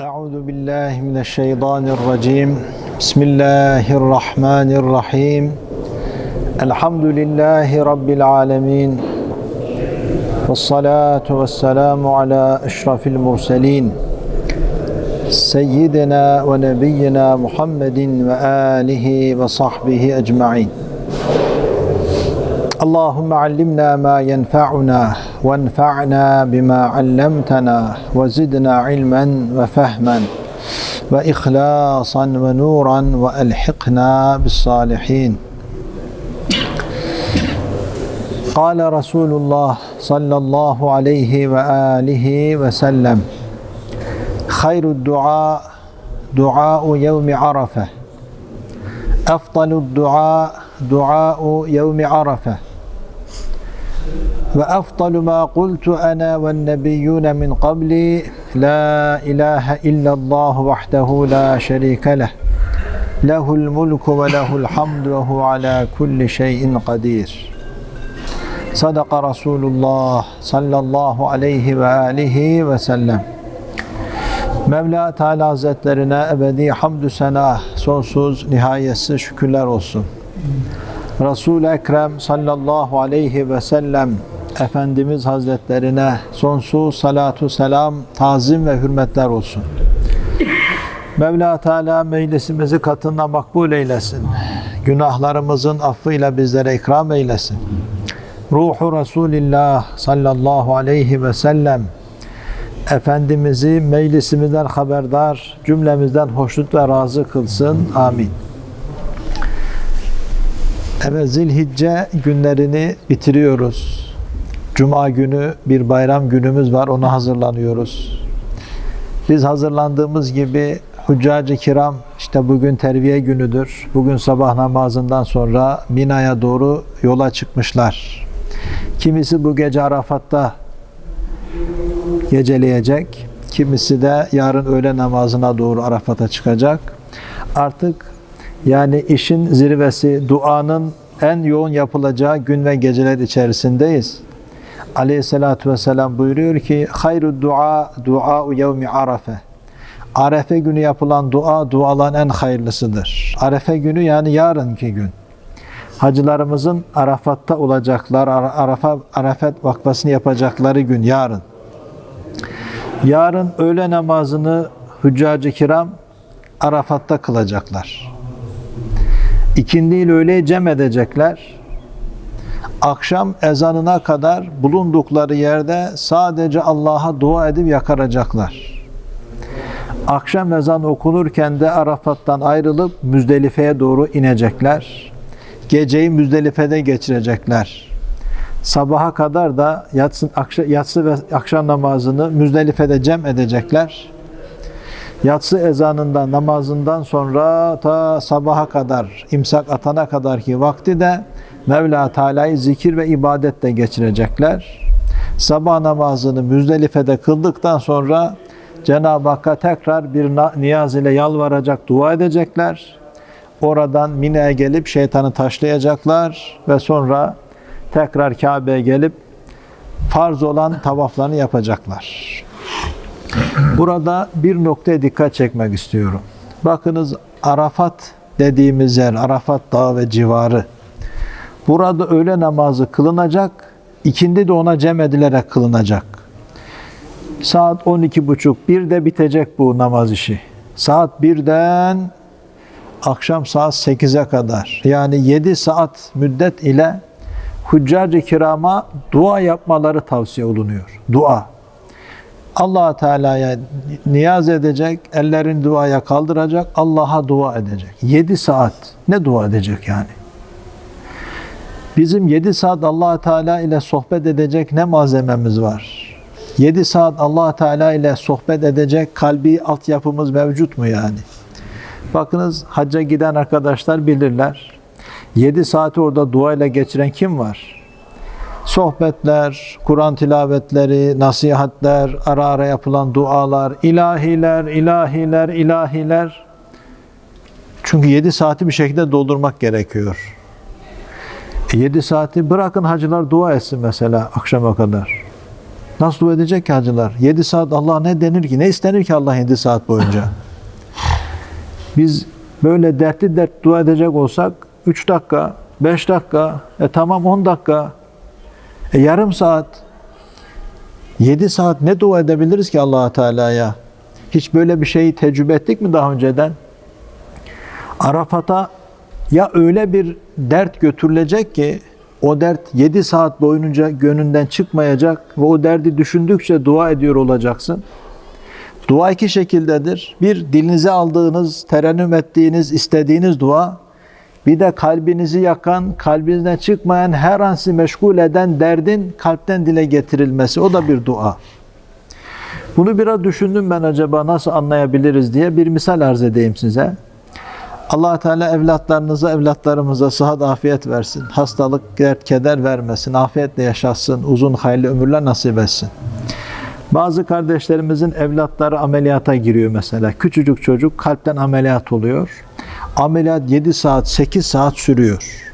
أعوذ بالله من الشيطان الرجيم بسم الله الرحمن الرحيم الحمد لله رب العالمين والصلاة والسلام على أشرف المرسلين سيدنا ونبينا محمد وآله وصحبه أجمعين اللهم علمنا ما ينفعنا وانفعنا بما علمتنا وزدنا علما وفهما وإخلاصا ونورا وألحقنا بالصالحين. قال رسول الله صلى الله عليه وآله وسلم خير الدعاء دعاء يوم عرفة. أفضل الدعاء دعاء يوم عرفة. وأفضل ما قلت أنا والنبيون من قبلي لا إله إلا الله وحده لا شريك له له الملك وله الحمد وهو على كل شيء قدير صدق رسول الله صلى الله عليه وآله وسلم Mevla Teala Hazretlerine ebedi hamdü sena sonsuz nihayetsiz şükürler olsun. Resul-i Ekrem sallallahu aleyhi ve sellem Efendimiz Hazretlerine sonsuz salatu selam, tazim ve hürmetler olsun. Mevla Teala meclisimizi katında makbul eylesin. Günahlarımızın affıyla bizlere ikram eylesin. Ruhu Resulillah sallallahu aleyhi ve sellem Efendimiz'i meclisimizden haberdar, cümlemizden hoşnut ve razı kılsın. Amin. Evet Zilhicce günlerini bitiriyoruz. Cuma günü bir bayram günümüz var. Ona hazırlanıyoruz. Biz hazırlandığımız gibi Huccacı kiram işte bugün terviye günüdür. Bugün sabah namazından sonra Mina'ya doğru yola çıkmışlar. Kimisi bu gece Arafat'ta geceleyecek. Kimisi de yarın öğle namazına doğru Arafat'a çıkacak. Artık yani işin zirvesi, duanın en yoğun yapılacağı gün ve geceler içerisindeyiz. Aleyhissalatü vesselam buyuruyor ki hayru dua dua'u yevmi arafe. Arefe günü yapılan dua duaların en hayırlısıdır. Arefe günü yani yarınki gün. Hacılarımızın Arafat'ta olacaklar, Arafa, Arafat vakfasını yapacakları gün yarın. Yarın öğle namazını Hüccacı kiram Arafat'ta kılacaklar. İkindi ile öğleyi cem edecekler. Akşam ezanına kadar bulundukları yerde sadece Allah'a dua edip yakaracaklar. Akşam ezan okunurken de Arafat'tan ayrılıp Müzdelife'ye doğru inecekler. Geceyi Müzdelife'de geçirecekler. Sabaha kadar da yatsı, yatsı ve akşam namazını Müzdelife'de cem edecekler. Yatsı ezanından, namazından sonra ta sabaha kadar, imsak atana kadar ki vakti de Mevla Teala'yı zikir ve ibadetle geçirecekler. Sabah namazını Müzdelife'de kıldıktan sonra Cenab-ı Hakk'a tekrar bir niyaz ile yalvaracak, dua edecekler. Oradan Mine'ye gelip şeytanı taşlayacaklar ve sonra tekrar Kabe'ye gelip farz olan tavaflarını yapacaklar. Burada bir noktaya dikkat çekmek istiyorum. Bakınız Arafat dediğimiz yer, Arafat Dağı ve civarı. Burada öğle namazı kılınacak, ikindi de ona cem edilerek kılınacak. Saat 12.30, bir de bitecek bu namaz işi. Saat birden akşam saat 8'e kadar yani 7 saat müddet ile Hüccacı kirama dua yapmaları tavsiye olunuyor. Dua allah Teala'ya niyaz edecek, ellerin duaya kaldıracak, Allah'a dua edecek. 7 saat ne dua edecek yani? Bizim 7 saat allah Teala ile sohbet edecek ne malzememiz var? 7 saat allah Teala ile sohbet edecek kalbi altyapımız mevcut mu yani? Bakınız hacca giden arkadaşlar bilirler. 7 saati orada dua ile geçiren kim var? sohbetler, Kur'an tilavetleri, nasihatler, ara ara yapılan dualar, ilahiler, ilahiler, ilahiler. Çünkü 7 saati bir şekilde doldurmak gerekiyor. 7 saati bırakın hacılar dua etsin mesela akşama kadar. Nasıl dua edecek ki hacılar? 7 saat Allah ne denir ki? Ne istenir ki Allah 7 saat boyunca? Biz böyle dertli dert dua edecek olsak 3 dakika, 5 dakika, e tamam 10 dakika, e yarım saat, 7 saat ne dua edebiliriz ki allah Teala'ya? Hiç böyle bir şeyi tecrübe ettik mi daha önceden? Arafat'a ya öyle bir dert götürülecek ki o dert 7 saat boyunca gönlünden çıkmayacak ve o derdi düşündükçe dua ediyor olacaksın. Dua iki şekildedir. Bir, dilinize aldığınız, terennüm ettiğiniz, istediğiniz dua. Bir de kalbinizi yakan, kalbinizden çıkmayan, her an sizi meşgul eden derdin kalpten dile getirilmesi. O da bir dua. Bunu biraz düşündüm ben acaba nasıl anlayabiliriz diye bir misal arz edeyim size. Allah Teala evlatlarınıza, evlatlarımıza sıhhat, afiyet versin. Hastalık, dert, keder vermesin. Afiyetle yaşasın. Uzun, hayırlı ömürler nasip etsin. Bazı kardeşlerimizin evlatları ameliyata giriyor mesela. Küçücük çocuk kalpten ameliyat oluyor. Ameliyat 7 saat, 8 saat sürüyor.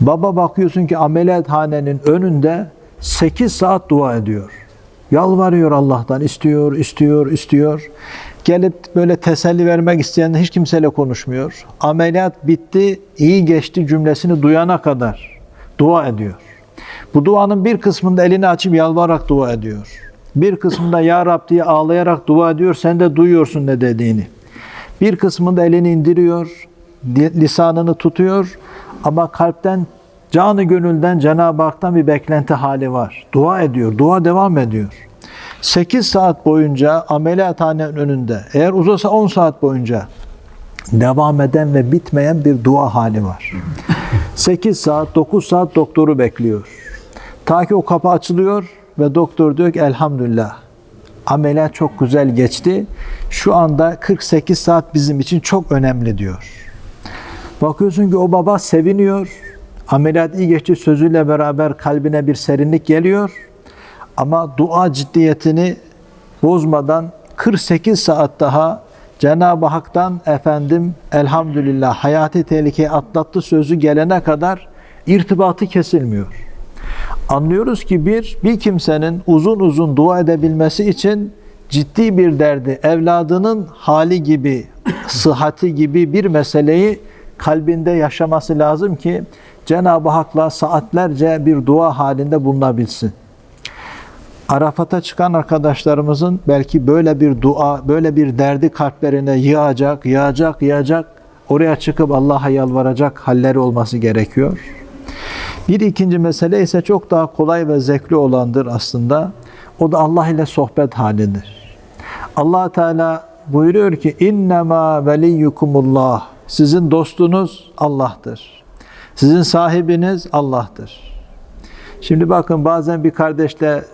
Baba bakıyorsun ki ameliyathanenin önünde 8 saat dua ediyor. Yalvarıyor Allah'tan, istiyor, istiyor, istiyor. Gelip böyle teselli vermek isteyen hiç kimseyle konuşmuyor. Ameliyat bitti, iyi geçti cümlesini duyana kadar dua ediyor. Bu duanın bir kısmında elini açıp yalvararak dua ediyor. Bir kısmında Ya Rab diye ağlayarak dua ediyor. Sen de duyuyorsun ne dediğini. Bir kısmında elini indiriyor. Lisanını tutuyor. Ama kalpten, canı gönülden Cenab-ı Hak'tan bir beklenti hali var. Dua ediyor. Dua devam ediyor. 8 saat boyunca ameliyathanenin önünde, eğer uzasa 10 saat boyunca devam eden ve bitmeyen bir dua hali var. 8 saat, 9 saat doktoru bekliyor. Ta ki o kapı açılıyor, ve doktor diyor ki elhamdülillah ameliyat çok güzel geçti. Şu anda 48 saat bizim için çok önemli diyor. Bakıyorsun ki o baba seviniyor. Ameliyat iyi geçti sözüyle beraber kalbine bir serinlik geliyor. Ama dua ciddiyetini bozmadan 48 saat daha Cenab-ı Hak'tan efendim elhamdülillah hayati tehlikeyi atlattı sözü gelene kadar irtibatı kesilmiyor. Anlıyoruz ki bir, bir kimsenin uzun uzun dua edebilmesi için ciddi bir derdi, evladının hali gibi, sıhhati gibi bir meseleyi kalbinde yaşaması lazım ki Cenab-ı Hak'la saatlerce bir dua halinde bulunabilsin. Arafat'a çıkan arkadaşlarımızın belki böyle bir dua, böyle bir derdi kalplerine yığacak, yığacak, yığacak, oraya çıkıp Allah'a yalvaracak halleri olması gerekiyor. Bir ikinci mesele ise çok daha kolay ve zevkli olandır aslında. O da Allah ile sohbet halidir. Allah Teala buyuruyor ki innema veliyyukumullah. Sizin dostunuz Allah'tır. Sizin sahibiniz Allah'tır. Şimdi bakın bazen bir kardeşle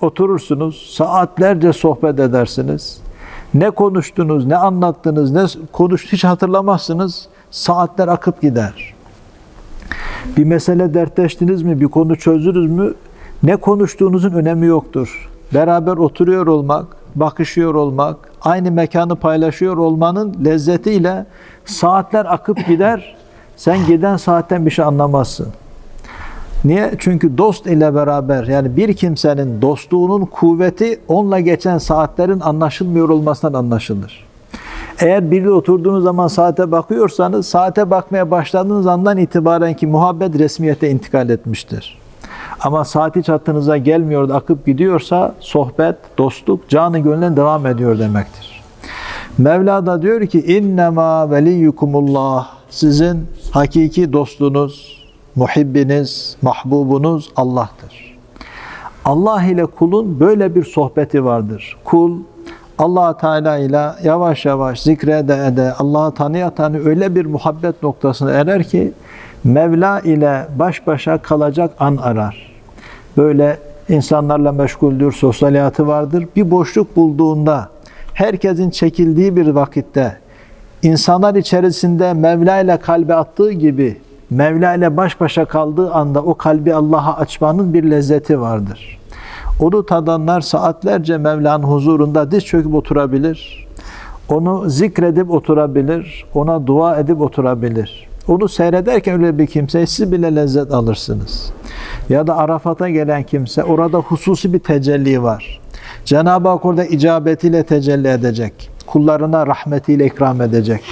oturursunuz, saatlerce sohbet edersiniz. Ne konuştunuz, ne anlattınız, ne konuş hiç hatırlamazsınız. Saatler akıp gider. Bir mesele dertleştiniz mi, bir konu çözdünüz mü ne konuştuğunuzun önemi yoktur. Beraber oturuyor olmak, bakışıyor olmak, aynı mekanı paylaşıyor olmanın lezzetiyle saatler akıp gider. Sen giden saatten bir şey anlamazsın. Niye? Çünkü dost ile beraber yani bir kimsenin dostluğunun kuvveti onunla geçen saatlerin anlaşılmıyor olmasından anlaşılır. Eğer biriyle oturduğunuz zaman saate bakıyorsanız, saate bakmaya başladığınız andan itibaren ki muhabbet resmiyete intikal etmiştir. Ama saat hiç hattınıza gelmiyor da akıp gidiyorsa sohbet, dostluk canı gönülden devam ediyor demektir. Mevla da diyor ki innema veliyyukumullah sizin hakiki dostunuz, muhibbiniz, mahbubunuz Allah'tır. Allah ile kulun böyle bir sohbeti vardır. Kul allah Teala ile yavaş yavaş zikrede ede, Allah'ı tanıya tanı öyle bir muhabbet noktasına erer ki Mevla ile baş başa kalacak an arar. Böyle insanlarla meşguldür, sosyal hayatı vardır. Bir boşluk bulduğunda, herkesin çekildiği bir vakitte, insanlar içerisinde Mevla ile kalbe attığı gibi, Mevla ile baş başa kaldığı anda o kalbi Allah'a açmanın bir lezzeti vardır.'' Onu tadanlar saatlerce Mevla'nın huzurunda diz çöküp oturabilir. Onu zikredip oturabilir. Ona dua edip oturabilir. Onu seyrederken öyle bir kimseye siz bile lezzet alırsınız. ya da Arafat'a gelen kimse orada hususi bir tecelli var. Cenab-ı Hak orada icabetiyle tecelli edecek. Kullarına rahmetiyle ikram edecek.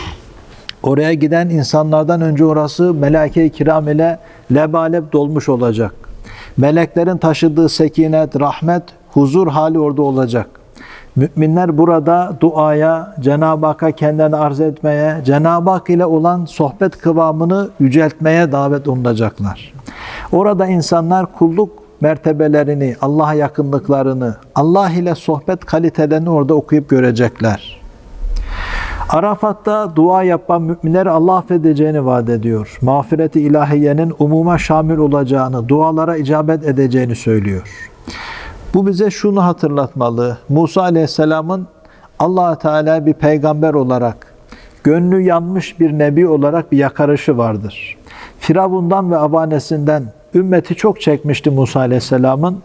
Oraya giden insanlardan önce orası melaike-i kiram ile lebalep dolmuş olacak. Meleklerin taşıdığı sekinet, rahmet, huzur hali orada olacak. Müminler burada duaya, Cenab-ı Hakk'a kendini arz etmeye, Cenab-ı Hak ile olan sohbet kıvamını yüceltmeye davet olunacaklar. Orada insanlar kulluk mertebelerini, Allah'a yakınlıklarını, Allah ile sohbet kalitelerini orada okuyup görecekler. Arafat'ta dua yapan müminleri Allah affedeceğini vaat ediyor. Mağfireti ilahiyenin umuma şamil olacağını, dualara icabet edeceğini söylüyor. Bu bize şunu hatırlatmalı. Musa Aleyhisselam'ın allah Teala bir peygamber olarak, gönlü yanmış bir nebi olarak bir yakarışı vardır. Firavundan ve abanesinden ümmeti çok çekmişti Musa Aleyhisselam'ın.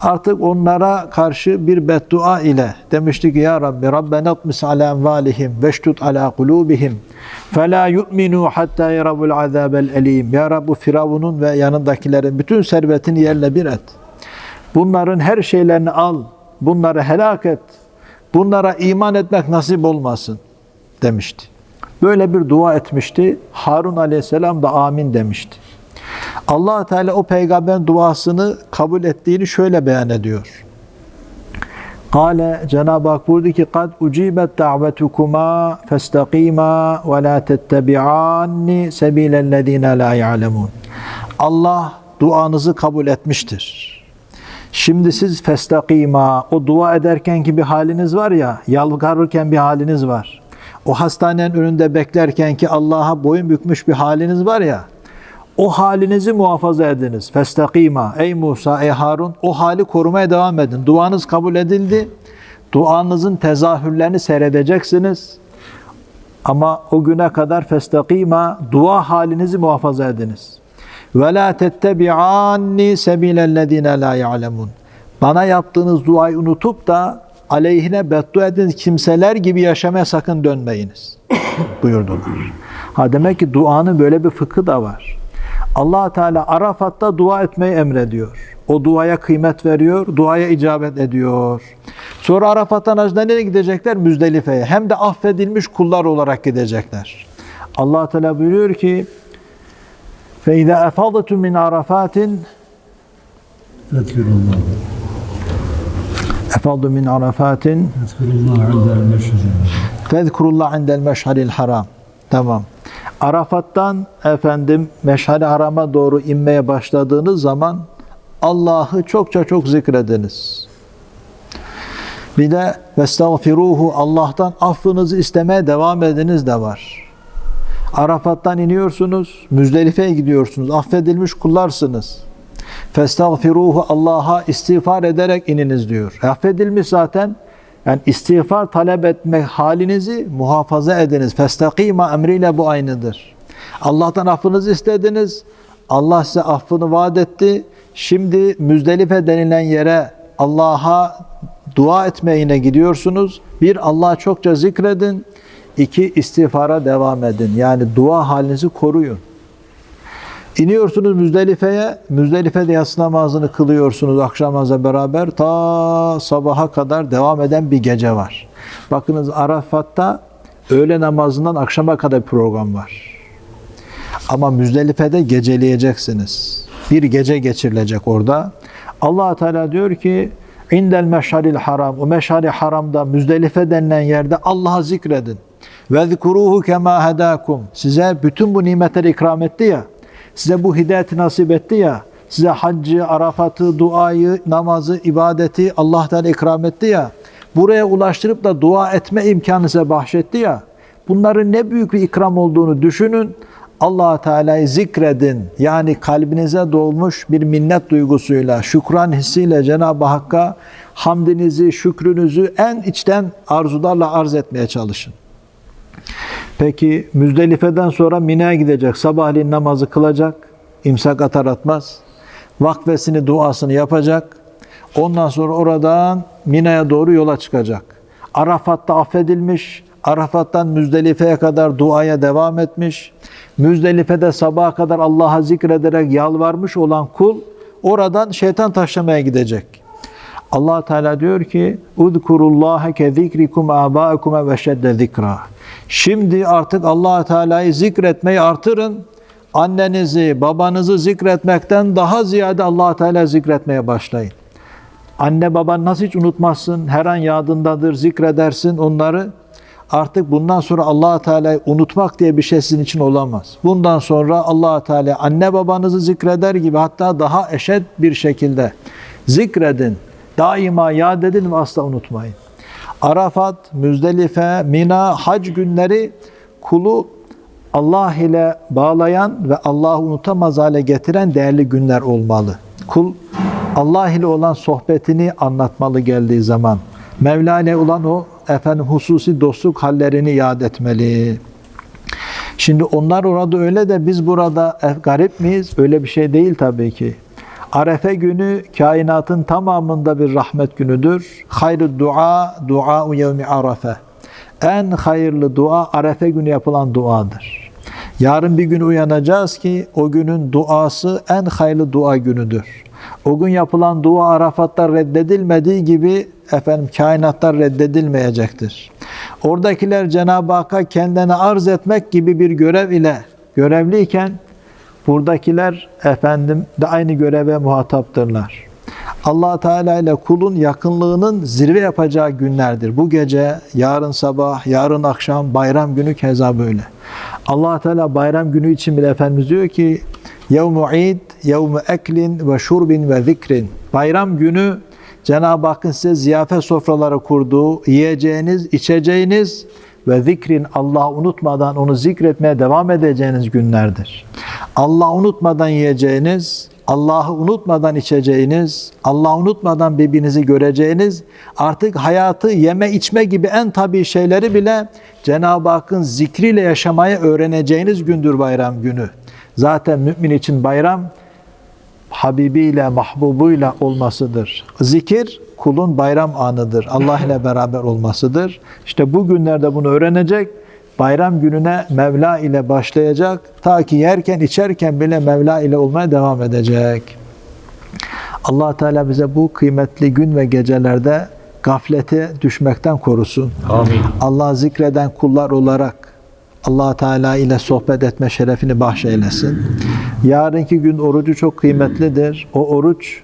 Artık onlara karşı bir beddua ile demişti ki Ya Rabbi Rabbena tmis ala envalihim veştut ala kulubihim fela yu'minu hatta yaravul azabel elim. Ya Rabbi Firavun'un ve yanındakilerin bütün servetini yerle bir et. Bunların her şeylerini al. Bunları helak et. Bunlara iman etmek nasip olmasın demişti. Böyle bir dua etmişti. Harun aleyhisselam da amin demişti. Allah Teala o peygamberin duasını kabul ettiğini şöyle beyan ediyor. Kale Cenab-ı Hak buyurdu ki kad ucibet davetukuma festakima ve la tettebi'anni sebilellezine la ya'lemun. Allah duanızı kabul etmiştir. Şimdi siz festakima, o dua ederken ki bir haliniz var ya, yalvarırken bir haliniz var. O hastanenin önünde beklerken ki Allah'a boyun bükmüş bir haliniz var ya, o halinizi muhafaza ediniz. Festakima, ey Musa, ey Harun, o hali korumaya devam edin. Duanız kabul edildi. Duanızın tezahürlerini seyredeceksiniz. Ama o güne kadar festakima, dua halinizi muhafaza ediniz. Ve la tettebi'anni sebilellezine la ya'lemun. Bana yaptığınız duayı unutup da aleyhine beddua ediniz kimseler gibi yaşamaya sakın dönmeyiniz. buyurdular. Ha demek ki duanın böyle bir fıkı da var allah Teala Arafat'ta dua etmeyi emrediyor. O duaya kıymet veriyor, duaya icabet ediyor. Sonra Arafat'tan hacda nereye gidecekler? Müzdelife'ye. Hem de affedilmiş kullar olarak gidecekler. allah Teala buyuruyor ki فَاِذَا اَفَضَتُ مِنْ عَرَفَاتٍ اذكروا الله اَفَضُ مِنْ عَرَفَاتٍ اذكروا الله عند المشهد فَذْكُرُ indel meşharil haram. Tamam. Arafat'tan efendim meşhari harama doğru inmeye başladığınız zaman Allah'ı çokça çok zikrediniz. Bir de vestağfiruhu Allah'tan affınızı istemeye devam ediniz de var. Arafat'tan iniyorsunuz, Müzdelife'ye gidiyorsunuz. Affedilmiş kullarsınız. Festağfiruhu Allah'a istiğfar ederek ininiz diyor. Affedilmiş zaten. Yani istiğfar talep etmek halinizi muhafaza ediniz. Festakima emriyle bu aynıdır. Allah'tan affınızı istediniz. Allah size affını vaat etti. Şimdi Müzdelife denilen yere Allah'a dua etmeyine gidiyorsunuz. Bir, Allah'a çokça zikredin. İki, istiğfara devam edin. Yani dua halinizi koruyun. İniyorsunuz Müzdelife'ye. Müzdelife'de yatsı namazını kılıyorsunuz akşam namazla beraber. Ta sabaha kadar devam eden bir gece var. Bakınız Arafat'ta öğle namazından akşama kadar bir program var. Ama Müzdelife'de geceleyeceksiniz. Bir gece geçirilecek orada. allah Teala diyor ki indel meşharil haram. O meşhari haramda Müzdelife denilen yerde Allah'a zikredin. Ve zikuruhu kema hedakum. Size bütün bu nimetleri ikram etti ya. Size bu hidayeti nasip etti ya. Size haccı, arafatı, duayı, namazı, ibadeti Allah Teala ikram etti ya. Buraya ulaştırıp da dua etme imkanı size bahşetti ya. Bunların ne büyük bir ikram olduğunu düşünün. allah Teala'yı zikredin. Yani kalbinize dolmuş bir minnet duygusuyla, şükran hissiyle Cenab-ı Hakk'a hamdinizi, şükrünüzü en içten arzularla arz etmeye çalışın. Peki Müzdelife'den sonra Mina'ya gidecek. Sabahleyin namazı kılacak. imsak atar atmaz. Vakfesini, duasını yapacak. Ondan sonra oradan Mina'ya doğru yola çıkacak. Arafat'ta affedilmiş. Arafat'tan Müzdelife'ye kadar duaya devam etmiş. Müzdelife'de sabaha kadar Allah'a zikrederek yalvarmış olan kul oradan şeytan taşlamaya gidecek. Allah Teala diyor ki: "Udkurullaha ke zikrikum abaikum ve şedde zikra." Şimdi artık Allah Teala'yı zikretmeyi artırın. Annenizi, babanızı zikretmekten daha ziyade Allah Teala zikretmeye başlayın. Anne baban nasıl hiç unutmazsın? Her an yadındadır, zikredersin onları. Artık bundan sonra Allah Teala'yı unutmak diye bir şey sizin için olamaz. Bundan sonra Allah Teala anne babanızı zikreder gibi hatta daha eşit bir şekilde zikredin. Daima yad edin ve asla unutmayın. Arafat, Müzdelife, Mina, hac günleri kulu Allah ile bağlayan ve Allah'ı unutamaz hale getiren değerli günler olmalı. Kul Allah ile olan sohbetini anlatmalı geldiği zaman. Mevla ile olan o efendim hususi dostluk hallerini yad etmeli. Şimdi onlar orada öyle de biz burada e, garip miyiz? Öyle bir şey değil tabii ki. Arefe günü kainatın tamamında bir rahmet günüdür. Hayrı dua, dua yevmi arafe. En hayırlı dua Arefe günü yapılan duadır. Yarın bir gün uyanacağız ki o günün duası en hayırlı dua günüdür. O gün yapılan dua Arafat'ta reddedilmediği gibi efendim kainatlar reddedilmeyecektir. Oradakiler Cenab-ı Hakk'a kendini arz etmek gibi bir görev ile görevliyken buradakiler efendim de aynı göreve muhataptırlar. Allah Teala ile kulun yakınlığının zirve yapacağı günlerdir. Bu gece, yarın sabah, yarın akşam, bayram günü keza böyle. Allah Teala bayram günü için bile Efendimiz diyor ki yevmu id, yevmu eklin ve şurbin ve zikrin. Bayram günü Cenab-ı Hakk'ın size ziyafet sofraları kurduğu, yiyeceğiniz, içeceğiniz ve zikrin Allah unutmadan onu zikretmeye devam edeceğiniz günlerdir. Allah unutmadan yiyeceğiniz, Allah'ı unutmadan içeceğiniz, Allah unutmadan birbirinizi göreceğiniz, artık hayatı yeme içme gibi en tabii şeyleri bile Cenab-ı Hakk'ın zikriyle yaşamayı öğreneceğiniz gündür bayram günü. Zaten mümin için bayram Habibiyle, mahbubuyla olmasıdır. Zikir kulun bayram anıdır. Allah ile beraber olmasıdır. İşte bu günlerde bunu öğrenecek. Bayram gününe Mevla ile başlayacak. Ta ki yerken içerken bile Mevla ile olmaya devam edecek. Allah Teala bize bu kıymetli gün ve gecelerde gaflete düşmekten korusun. Amin. Allah zikreden kullar olarak Allah Teala ile sohbet etme şerefini bahşeylesin. Yarınki gün orucu çok kıymetlidir. O oruç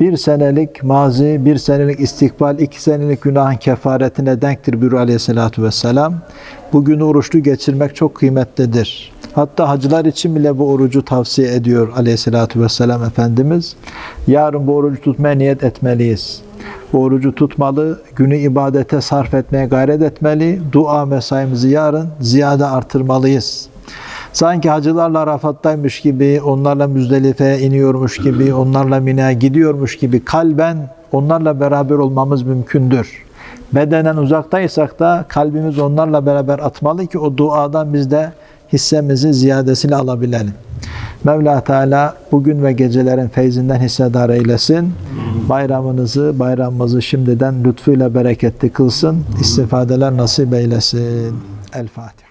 bir senelik mazi, bir senelik istikbal, iki senelik günahın kefaretine denktir buyuruyor aleyhissalatü vesselam. Bugün oruçlu geçirmek çok kıymetlidir. Hatta hacılar için bile bu orucu tavsiye ediyor aleyhissalatü vesselam Efendimiz. Yarın bu orucu tutmaya niyet etmeliyiz. Bu orucu tutmalı, günü ibadete sarf etmeye gayret etmeli, dua mesaimizi yarın ziyade artırmalıyız. Sanki hacılarla Arafat'taymış gibi, onlarla Müzdelife'ye iniyormuş gibi, onlarla Mina'ya gidiyormuş gibi kalben onlarla beraber olmamız mümkündür. Bedenen uzaktaysak da kalbimiz onlarla beraber atmalı ki o duadan biz de hissemizi ziyadesiyle alabilelim. Mevla Teala bugün ve gecelerin feyzinden hissedar eylesin. Bayramınızı, bayramımızı şimdiden lütfuyla bereketli kılsın. İstifadeler nasip eylesin. El Fatiha.